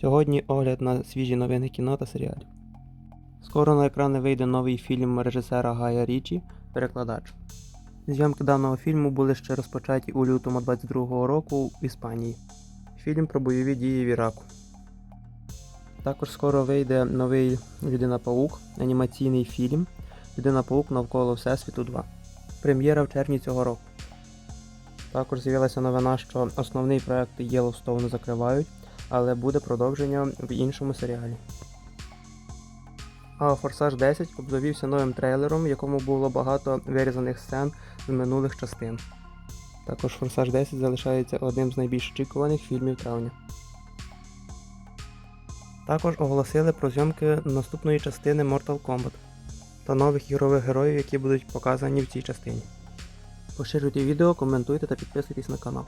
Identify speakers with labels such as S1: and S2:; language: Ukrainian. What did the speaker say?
S1: Сьогодні огляд на свіжі новини кіно та серіалів. Скоро на екрани вийде новий фільм режисера Гая Річі Перекладач. Зйомки даного фільму були ще розпочаті у лютому 22-го року в Іспанії. Фільм про бойові дії в Іраку. Також скоро вийде новий Людина Паук, анімаційний фільм Людина Паук навколо Всесвіту 2. Прем'єра в червні цього року. Також з'явилася новина, що основний проект Єлоустоуну закривають, але буде продовження в іншому серіалі. А Форсаж 10 обзавівся новим трейлером, в якому було багато вирізаних сцен з минулих частин. Також Форсаж 10 залишається одним з найбільш очікуваних фільмів травня. Також оголосили про зйомки наступної частини Mortal Kombat та нових ігрових героїв, які будуть показані в цій частині. Поширюйте відео, коментуйте та підписуйтесь на канал.